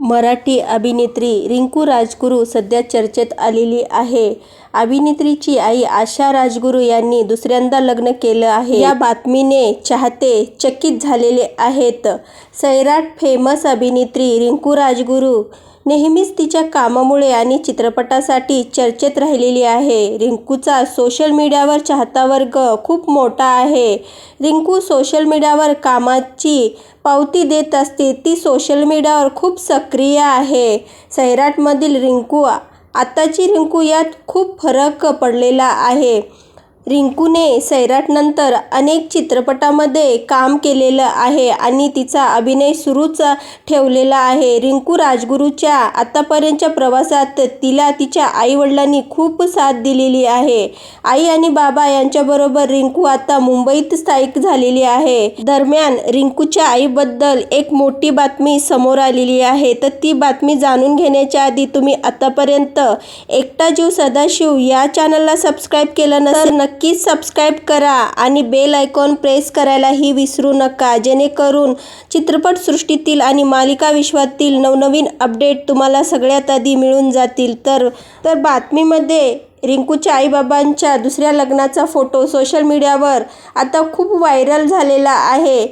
मराठी अभिनेत्री रिंकू राजगुरू सध्या चर्चेत आलेली आहे. अभिनेत्रीची आई आशा राजगुरू यांनी दुसऱ्यांदा लग्न केलं आहे. या बातमीने चाहते चकित झालेले आहेत. सैराट फेमस अभिनेत्री रिंकू राजगुरू नेहमीच तिच्या कामामुळे आणि चित्रपटासाठी चर्चेत राहिलेली आहे. रिंकूचा सोशल मीडियावर चाहता वर्ग खूप मोठा आहे. रिंकू सोशल मीडियावर कामाची पावती देत असते. ती सोशल मीडियावर खूप सक्रिय आहे. सैराटमधील रिंकू आताची रिंकू यात खूप फरक पडलेला आहे. रिंकूने सैराटनंतर अनेक चित्रपटांमध्ये काम केलेलं आहे आणि तिचा अभिनय सुरूच ठेवलेला आहे. रिंकू राजगुरूच्या आतापर्यंतच्या प्रवासात तिला तिच्या आईवडिलांनी खूप साथ दिलेली आहे. आई आणि बाबा यांच्याबरोबर रिंकू आता मुंबईत स्थायिक झालेली आहे. दरम्यान रिंकूच्या आईबद्दल एक मोठी बातमी समोर आलेली आहे. तर ती बातमी जाणून घेण्याच्या आधी तुम्ही आतापर्यंत एकटा जीव सदाशिव या चॅनलला सबस्क्राईब केलं नसेल तर नक्कीच सबस्क्राईब करा आणि बेल आयकॉन प्रेस करायलाही विसरू नका जेणेकरून चित्रपटसृष्टीतील आणि मालिका विश्वातील नवनवीन अपडेट तुम्हाला सगळ्यात आधी मिळून जातील. तर तर बातमीमध्ये रिंकूच्या आईबाबांच्या दुसऱ्या लग्नाचा फोटो सोशल मीडियावर आता खूप व्हायरल झालेला आहे.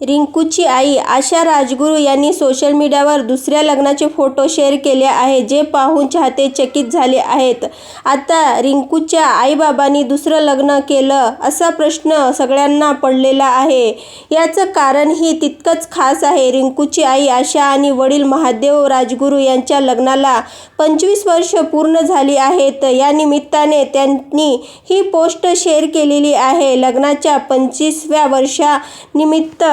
रिंकूची आई आशा राजगुरू यांनी सोशल मीडियावर दुसऱ्या लग्नाचे फोटो शेअर केले आहेत. जे पाहून चाहते चकित झाले आहेत. आता रिंकूच्या आईबाबांनी दुसरं लग्न केलं असा प्रश्न सगळ्यांना पडलेला आहे. याचं कारणही तितकंच खास आहे. रिंकूची आई आशा आणि वडील महादेव राजगुरू यांच्या लग्नाला पंचवीस वर्षं पूर्ण झाली आहेत. या निमित्ताने त्यांनी ही पोस्ट शेअर केलेली आहे. लग्नाच्या पंचवीसव्या वर्षानिमित्त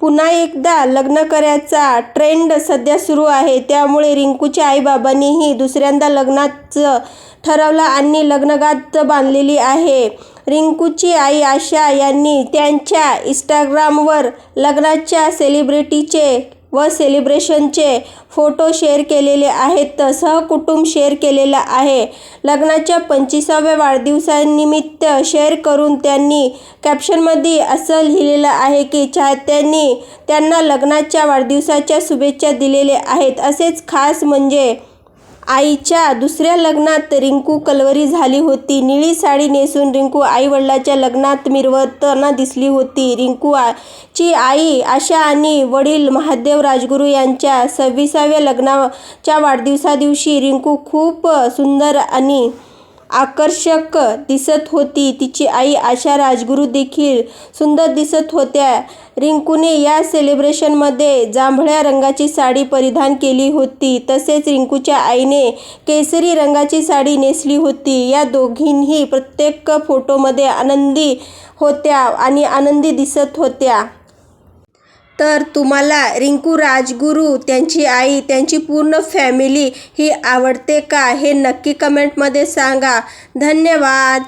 पुन्हा एकदा लग्न करायचा ट्रेंड सध्या सुरू आहे. त्यामुळे रिंकूच्या आईबाबांनीही दुसऱ्यांदा लग्नाचं ठरवलं आणि लग्नगाठ बांधलेली आहे. रिंकूची आई आशा यांनी त्यांच्या इन्स्टाग्रामवर लग्नाच्या सेलिब्रिटीचे व सेलिब्रेशनचे फोटो शेअर केलेले आहेत. सहकुटुंब शेअर केलेलं आहे. लग्नाच्या पंचवीसाव्या वाढदिवसानिमित्त शेअर करून त्यांनी कॅप्शनमध्ये असं लिहिलेलं आहे की चाहत्यांनी त्यांना लग्नाच्या वाढदिवसाच्या शुभेच्छा दिलेल्या आहेत. असेच खास म्हणजे आईच्या दुसऱ्या लग्नात रिंकू कलवरी झाली होती. निळी साडी नेसून रिंकू आईवडिलांच्या लग्नात मिरवताना दिसली होती. रिंकूची आई आशा आणि वडील महादेव राजगुरू यांच्या सव्वीसाव्या लग्नाच्या वाढदिवसादिवशी रिंकू खूप सुंदर आणि आकर्षक दिसत होती. तिची आई आशा राजगुरू देखील सुंदर दिसत होत्या. रिंकूने या सेलिब्रेशनमध्ये जांभळ्या रंगाची साडी परिधान केली होती. तसेच रिंकूच्या आईने केशरी रंगाची साडी नेसली होती. या दोघीही प्रत्येक फोटोमध्ये आनंदी होत्या आणि आनंदी दिसत होत्या. तर तुम्हाला रिंकू राजगुरू, त्यांची आई, त्यांची पूर्ण फॅमिली ही आवडते का? हे नक्की कमेंटमध्ये सांगा. धन्यवाद.